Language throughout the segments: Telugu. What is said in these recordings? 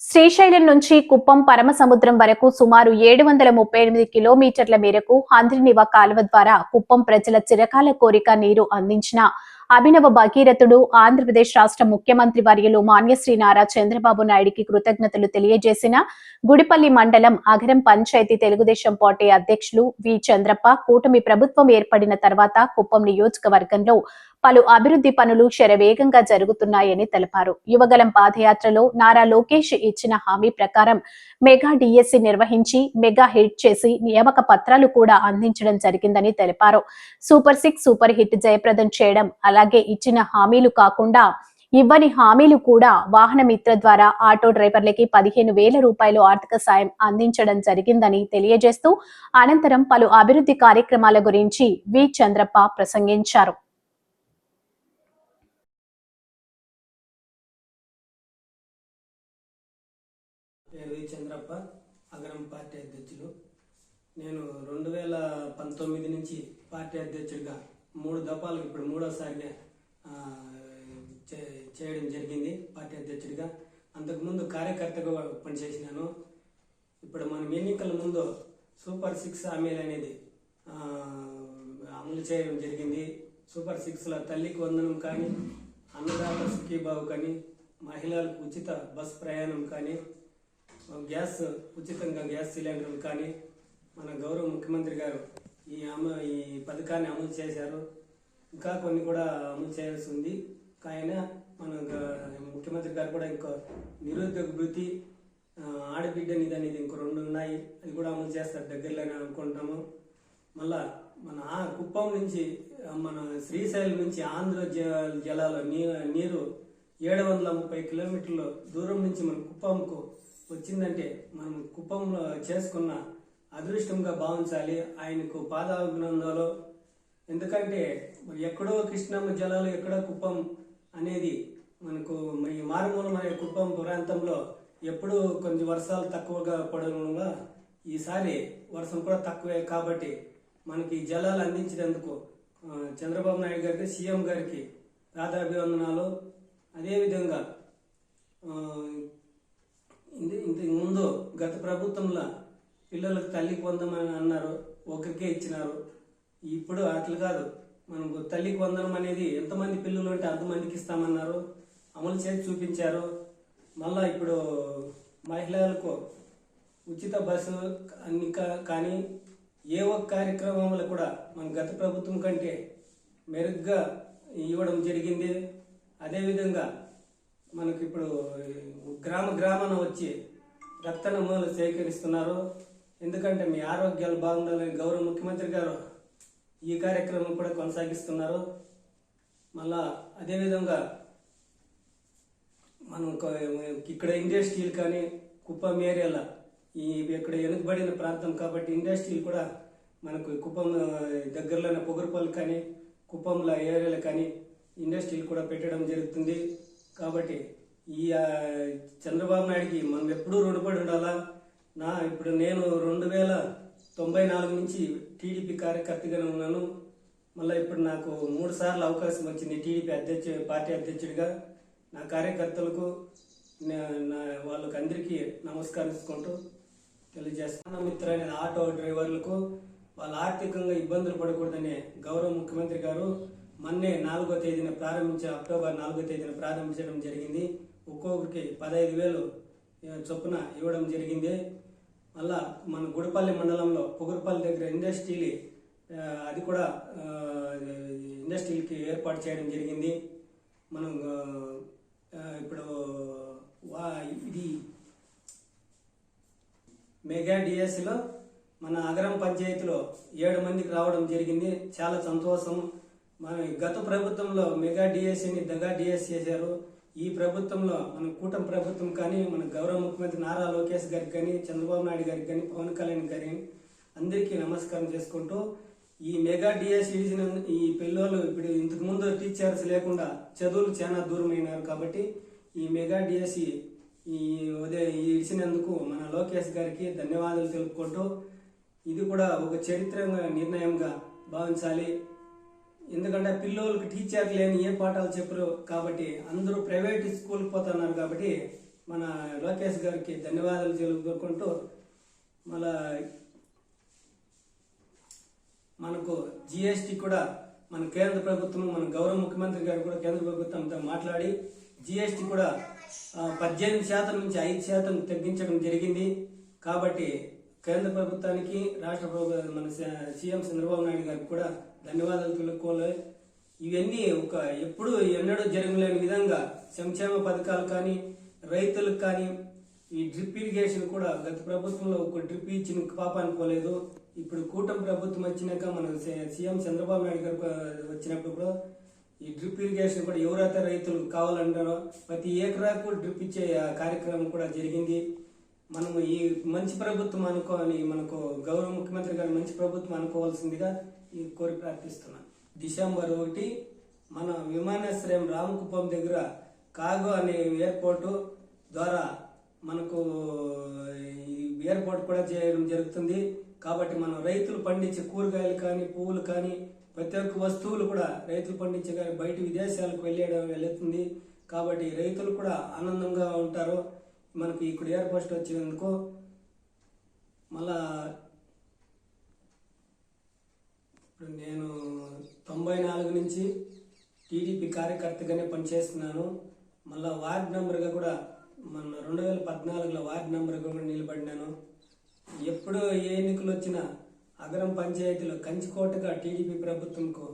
శ్రీశైలం నుంచి కుప్పం పరమసముద్రం వరకు సుమారు ఏడు వందల ముప్పై ఎనిమిది కిలోమీటర్ల మేరకు హంద్రినివ కాలువ ద్వారా కుప్పం ప్రజల చిరకాల కోరిక నీరు అందించిన అభినవ భగీరథుడు ఆంధ్రప్రదేశ్ రాష్ట్ర ముఖ్యమంత్రి వర్యులు మాన్యశ్రీ నారా చంద్రబాబు నాయుడికి కృతజ్ఞతలు తెలియజేసిన గుడిపల్లి మండలం అగరం పంచాయతీ తెలుగుదేశం పార్టీ అధ్యక్షులు వి చంద్రప్ప కూటమి ప్రభుత్వం ఏర్పడిన తర్వాత కుప్పం నియోజకవర్గంలో పలు అభివృద్ధి పనులు శరవేగంగా జరుగుతున్నాయని తెలిపారు. యువగలం పాదయాత్రలో నారా లోకేష్ ఇచ్చిన హామీ ప్రకారం మెగా డిఎస్సి నిర్వహించి మెగా హిట్ చేసి నియామక పత్రాలు కూడా అందించడం జరిగిందని తెలిపారు. సూపర్ సిక్స్ సూపర్ హిట్ జయప్రదం చేయడం అలాగే ఇచ్చిన హామీలు కాకుండా ఇవ్వని హామీలు కూడా వాహన మిత్ర ద్వారా ఆటో డ్రైవర్లకి పదిహేను వేల రూపాయలు ఆర్థిక సాయం అందించడం జరిగిందని తెలియజేస్తూ అనంతరం పలు అభివృద్ధి కార్యక్రమాల గురించి వి. చంద్రప్ప ప్రసంగించారు. నేను వి చంద్రప్ప అగరం పార్టీ అధ్యక్షులు. నేను రెండు వేల పంతొమ్మిది నుంచి పార్టీ అధ్యక్షుడిగా మూడు దఫాలకు ఇప్పుడు మూడోసారిగా చే- చేయడం జరిగింది పార్టీ అధ్యక్షుడిగా. అంతకుముందు కార్యకర్తగా పనిచేసినాను. ఇప్పుడు మనం ఎన్నికల ముందు సూపర్ సిక్స్ హామీలు అనేది అమలు చేయడం జరిగింది. సూపర్ సిక్స్లో తల్లికి వందనం కానీ అన్నదాత సుఖీబాబు కానీ మహిళలకు ఉచిత బస్ ప్రయాణం కానీ గ్యాస్ ఉచితంగా గ్యాస్ సిలిండర్లు కానీ మన గౌరవ ముఖ్యమంత్రి గారు ఈ అమ ఈ పథకాన్ని అమలు చేశారు. ఇంకా కొన్ని కూడా అమలు చేయాల్సి ఉంది. ఆయన మన ముఖ్యమంత్రి గారు కూడా ఇంకో నిరుద్యోగ వృత్తి ఆడబిడ్డ నిధి అనేది ఇంకో రెండు ఉన్నాయి. అది కూడా అమలు చేస్తారు దగ్గరలోనే అనుకుంటాము. మళ్ళా మన ఆ కుప్పం నుంచి మన శ్రీశైలం నుంచి ఆంధ్ర జ- నీ- నీరు ఏడు వందల ముప్పై కిలోమీటర్ల దూరం నుంచి మన కుప్పంకు వచ్చిందంటే మనం కుప్పంలో చేసుకున్న అదృష్టంగా భావించాలి. ఆయనకు పాదాభినందనలు. ఎందుకంటే ఎక్కడో కృష్ణమ్మ జలాలు ఎక్కడో కుప్పం అనేది మనకు ఈ మారుమూల మరియు కుప్పం ప్రాంతంలో ఎప్పుడూ కొంచెం వర్షాలు తక్కువగా పడడం వల్ల ఈసారి వర్షం కూడా తక్కువే. కాబట్టి మనకి జలాలు అందించినందుకు చంద్రబాబు నాయుడు గారికి సీఎం గారికి రాధాభివందనాలు అదేవిధంగా ఆ, ఇంత- ఇంతకు ముందు గత ప్రభుత్వంలో పిల్లలకు తల్లికి వందమని అన్నారు ఒకరికే ఇచ్చినారు. ఇప్పుడు అట్లా కాదు. మనకు తల్లికి వందనం అనేది ఎంతమంది పిల్లలు ఉంటే అంతమందికి ఇస్తామన్నారు. అమలు చేసి చూపించారు. మళ్ళా ఇప్పుడు మహిళలకు ఉచిత బస్సు అన్ని కానీ ఏ ఒక్క కార్యక్రమంలో కూడా మన గత ప్రభుత్వం కంటే మెరుగ్గా ఇవ్వడం జరిగింది. అదేవిధంగా మనకి ఇప్పుడు గ్రామ గ్రామాన వచ్చి రక్త నమూనాలు సేకరిస్తున్నారు. ఎందుకంటే మీ ఆరోగ్యాలు బాగుండాలని గౌరవ ముఖ్యమంత్రి గారు ఈ కార్యక్రమం కూడా కొనసాగిస్తున్నారు. మళ్ళా అదేవిధంగా మనం ఇక్కడ ఇండస్ట్రీలు కానీ కుప్పం ఏరియాలో ఈ ఇక్కడ వెనుకబడిన ప్రాంతం కాబట్టి ఇండస్ట్రీలు కూడా మనకు కుప్పం దగ్గరలోనే పొగరుపల్లి కానీ కుప్పంలో ఏరియాలు కానీ ఇండస్ట్రీలు కూడా పెట్టడం జరుగుతుంది. కాబట్టి ఈ చంద్రబాబు నాయుడికి మనం ఎప్పుడూ రుణపడి ఉండాలా? నా ఇప్పుడు నేను రెండు వేల తొంభై నాలుగు నుంచి టీడీపీ కార్యకర్తగానే ఉన్నాను. మళ్ళీ ఇప్పుడు నాకు మూడు సార్లు అవకాశం వచ్చింది టీడీపీ అధ్యక్ష పార్టీ అధ్యక్షుడిగా. నా కార్యకర్తలకు నా- నా వాళ్ళకి అందరికీ నమస్కరించుకుంటూ తెలియజేస్తాను మిత్ర అనే ఆటో డ్రైవర్లకు వాళ్ళు ఆర్థికంగా ఇబ్బందులు పడకూడదనే గౌరవ ముఖ్యమంత్రి గారు మొన్నే నాలుగో తేదీన ప్రారంభించే అక్టోబర్ నాలుగో తేదీన ప్రారంభించడం జరిగింది. ఒక్కొక్కరికి పదహైదు వేలు చొప్పున ఇవ్వడం జరిగింది. మళ్ళా మన గుడిపల్లి మండలంలో పొగురుపల్లి దగ్గర ఇండస్ట్రీలు అది కూడా ఇండస్ట్రీలకి ఏర్పాటు చేయడం జరిగింది. మనం ఇప్పుడు వా ఇది మెగా డిఎస్సిలో మన అగరం పంచాయతీలో ఏడు మందికి రావడం జరిగింది. చాలా సంతోషం. మన గత ప్రభుత్వంలో మెగా డిఎస్సిని దగా డిఎస్ చేశారు. ఈ ప్రభుత్వంలో మన కూటమి ప్రభుత్వం కానీ మన గౌరవ ముఖ్యమంత్రి నారా లోకేష్ గారికి కానీ చంద్రబాబు నాయుడు గారికి కానీ పవన్ కళ్యాణ్ గారి అందరికీ నమస్కారం చేసుకుంటూ ఈ మెగా డిఎస్ ఇచ్చిన ఈ పిల్లలు ఇప్పుడు ఇంతకు ముందు టీచర్స్ లేకుండా చదువులు చాలా దూరమైనారు కాబట్టి ఈ మెగా డిఎస్సి ఈ ఉదయం ఈ ఇచ్చినందుకు మన లోకేష్ గారికి ధన్యవాదాలు తెలుపుకుంటూ ఇది కూడా ఒక చరిత్ర నిర్ణయంగా భావించాలి. ఎందుకంటే పిల్లలకి టీచర్ లేని ఏ పాఠాలు చెప్పరు కాబట్టి అందరూ ప్రైవేట్ స్కూల్కి పోతున్నారు కాబట్టి మన లోకేష్ గారికి ధన్యవాదాలు తెలుపుకుంటూ మళ్ళా మనకు జిఎస్టి కూడా మన కేంద్ర ప్రభుత్వం మన గౌరవ ముఖ్యమంత్రి గారు కూడా కేంద్ర ప్రభుత్వంతో మాట్లాడి జిఎస్టి కూడా పద్దెనిమిది శాతం నుంచి ఐదు శాతం తగ్గించడం జరిగింది. కాబట్టి కేంద్ర ప్రభుత్వానికి రాష్ట్ర ప్రభుత్వం మన సీఎం చంద్రబాబు నాయుడు గారికి కూడా ధన్యవాదాలు తెలుపుకోవాలి. ఇవన్నీ ఒక ఎప్పుడు ఎన్నడూ జరగలేని విధంగా సంక్షేమ పథకాలు కానీ రైతులకు కానీ ఈ డ్రిప్ ఇరిగేషన్ కూడా గత ప్రభుత్వంలో ఒక డ్రిప్ ఇచ్చిన పాప అనుకోలేదు ఇప్పుడు కూటమి ప్రభుత్వం వచ్చినాక మన సీఎం చంద్రబాబు నాయుడు గారు వచ్చినప్పుడు కూడా ఈ డ్రిప్ ఇరిగేషన్ కూడా ఎవరైతే రైతులు కావాలంటారో ప్రతి ఏకరాకు డ్రిప్ ఇచ్చే కార్యక్రమం కూడా జరిగింది. మనము ఈ మంచి ప్రభుత్వం అనుకోని మనకు గౌరవ ముఖ్యమంత్రి గారు మంచి ప్రభుత్వం అనుకోవాల్సిందిగా ఈ కోరి ప్రార్థిస్తున్నాను డిసెంబర్ ఒకటి మన విమానాశ్రయం రామకుప్పం దగ్గర కాగో అనే ఎయిర్పోర్టు ద్వారా మనకు ఈ ఎయిర్పోర్ట్ కూడా చేయడం జరుగుతుంది. కాబట్టి మనం రైతులు పండించే కూరగాయలు కానీ పువ్వులు కానీ ప్రతి ఒక్క వస్తువులు కూడా రైతులు పండించే కానీ బయట విదేశాలకు వెళ్ళడం వెళుతుంది. కాబట్టి రైతులు కూడా ఆనందంగా ఉంటారు. మనకు ఇక్కడ ఎయిర్పోస్ట్ వచ్చినందుకు మళ్ళా ఇప్పుడు నేను తొంభై నాలుగు నుంచి టీడీపీ కార్యకర్తగానే పనిచేస్తున్నాను. మళ్ళా వార్డ్ మెంబర్గా కూడా మన రెండు వేల పద్నాలుగులో వార్డ్ మెంబర్గా కూడా నిలబడినాను. ఎప్పుడు ఏ ఎన్నికలు వచ్చినా అగరం పంచాయతీలో కంచికోటగా టీడీపీ ప్రభుత్వంకు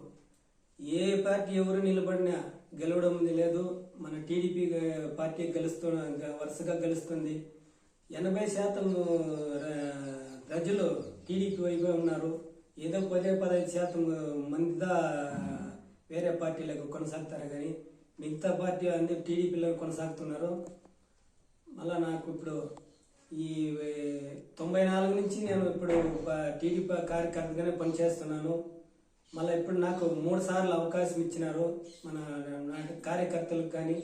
ఏ పార్టీ ఎవరు నిలబడినా గెలవడం లేదు మన టీడీపీ పార్టీ గెలుస్తు వరుసగా గెలుస్తుంది. ఎనభై శాతం ప్రజలు టీడీపీ వైపే ఉన్నారు. ఏదో పదే పదహైదు శాతం మందిదా వేరే పార్టీలకు కొనసాగుతారు కానీ మిగతా పార్టీ అందరూ టీడీపీలో కొనసాగుతున్నారు. మళ్ళా నాకు ఇప్పుడు ఈ తొంభై నాలుగు నుంచి నేను ఇప్పుడు టీడీపీ కార్యకర్తగానే పనిచేస్తున్నాను. మళ్ళీ ఇప్పుడు నాకు మూడు సార్లు అవకాశం ఇచ్చినారు మన నాటి కార్యకర్తలకు కానీ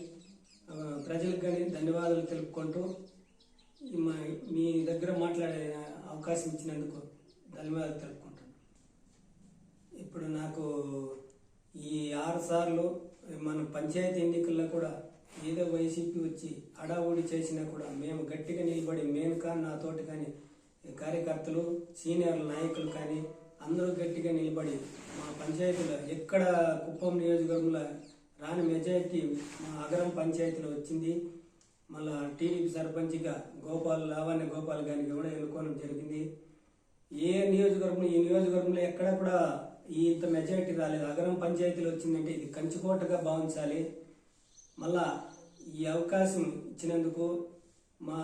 ప్రజలకు కానీ ధన్యవాదాలు తెలుపుకుంటూ మా- మీ దగ్గర మాట్లాడే అవకాశం ఇచ్చినందుకు ధన్యవాదాలు తెలుపుకుంటాను ఇప్పుడు నాకు ఈ ఆరు సార్లు మన పంచాయతీ ఎన్నికల్లో కూడా ఏదో వైసీపీ వచ్చి అడావుడి చేసినా కూడా మేము గట్టిగా నిలబడి మేము కానీ నాతోటి కానీ కార్యకర్తలు సీనియర్ నాయకులు కానీ అందరూ గట్టిగా నిలబడి మా పంచాయతీలో ఎక్కడ కుప్పం నియోజకవర్గంలో రాని మెజారిటీ మా అగరం పంచాయతీలో వచ్చింది. మళ్ళా టీడీపీ సర్పంచ్గా గోపాల్ లావాణ్య గోపాల్ గారికి కూడా ఎన్నుకోవడం జరిగింది. ఏ నియోజకవర్గం ఈ నియోజకవర్గంలో ఎక్కడ కూడా ఈ ఇంత మెజారిటీ రాలేదు. అగరం పంచాయతీలో వచ్చిందంటే ఇది కంచుకోటగా భావించాలి. మళ్ళా ఈ అవకాశం ఇచ్చినందుకు మా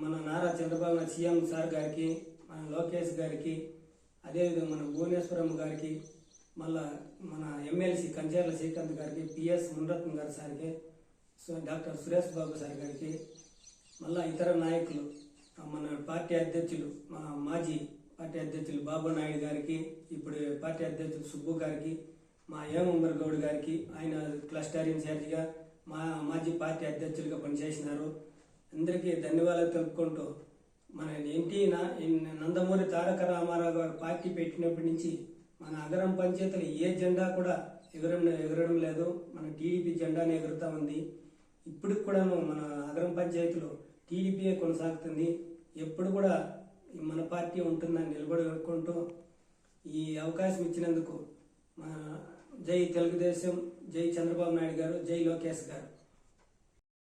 మన నారా చంద్రబాబు సీఎం సార్ గారికి మన లోకేష్ గారికి అదేవిధంగా మన భువనేశ్వరం గారికి మళ్ళా మన ఎమ్మెల్సీ కంచేర్ల శ్రీకాంత్ గారికి పిఎస్ మునరత్న గారి సార్కి so doctor Suresh Babu sir గారికి మళ్ళా ఇతర నాయకులు మన పార్టీ అధ్యక్షులు మా మాజీ పార్టీ అధ్యక్షులు బాబు నాయుడు గారికి ఇప్పుడు పార్టీ అధ్యక్షులు సుబ్బు గారికి మా ఏమంబర్ గౌడ్ గారికి ఆయన క్లస్టర్ ఇన్ఛార్జిగా మా మాజీ పార్టీ అధ్యక్షులుగా పనిచేసినారు. అందరికీ ధన్యవాదాలు తెలుపుకుంటూ మన ఎన్టీ నందమూరి తారక రామారావు గారు పార్టీ పెట్టినప్పటి నుంచి మన అగరం పంచాయతీలు ఏ జెండా కూడా ఎగరం ఎగరడం లేదు. మన టీడీపీ జెండానే ఎగురుతా ఉంది. ఇప్పుడు కూడాను మన అగరం పంచాయతీలో టీడీపీయే కొనసాగుతుంది. ఎప్పుడు కూడా మన పార్టీ ఉంటుందని నిలబడుకుంటూ ఈ అవకాశం ఇచ్చినందుకు మన జై తెలుగుదేశం జై చంద్రబాబు నాయుడు గారు జై లోకేష్ గారు.